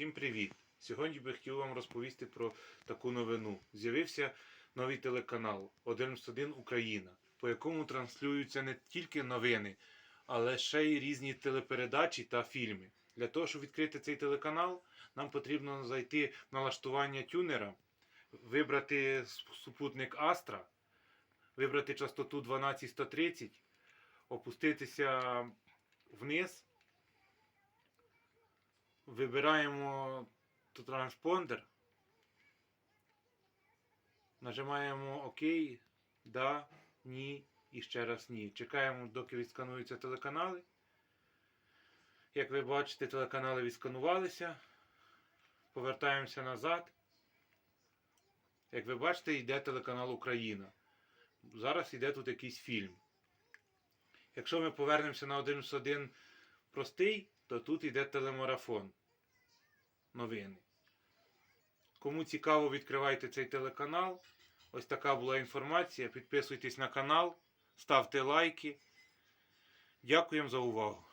Всім привіт! Сьогодні би хотів вам розповісти про таку новину. З'явився новий телеканал 1 Україна, по якому транслюються не тільки новини, але ще й різні телепередачі та фільми. Для того, щоб відкрити цей телеканал, нам потрібно зайти в налаштування тюнера, вибрати супутник Астра, вибрати частоту 12130, опуститися вниз. Вибираємо транспондер. Нажимаємо ОК, да, ні і ще раз ні. Чекаємо, доки відскануються телеканали. Як ви бачите, телеканали відсканувалися. Повертаємося назад. Як ви бачите, йде телеканал Україна. Зараз йде тут якийсь фільм. Якщо ми повернемося на 1 простий, то тут йде телемарафон. Новини. Кому цікаво, відкривайте цей телеканал. Ось така була інформація. Підписуйтесь на канал, ставте лайки. Дякуємо за увагу.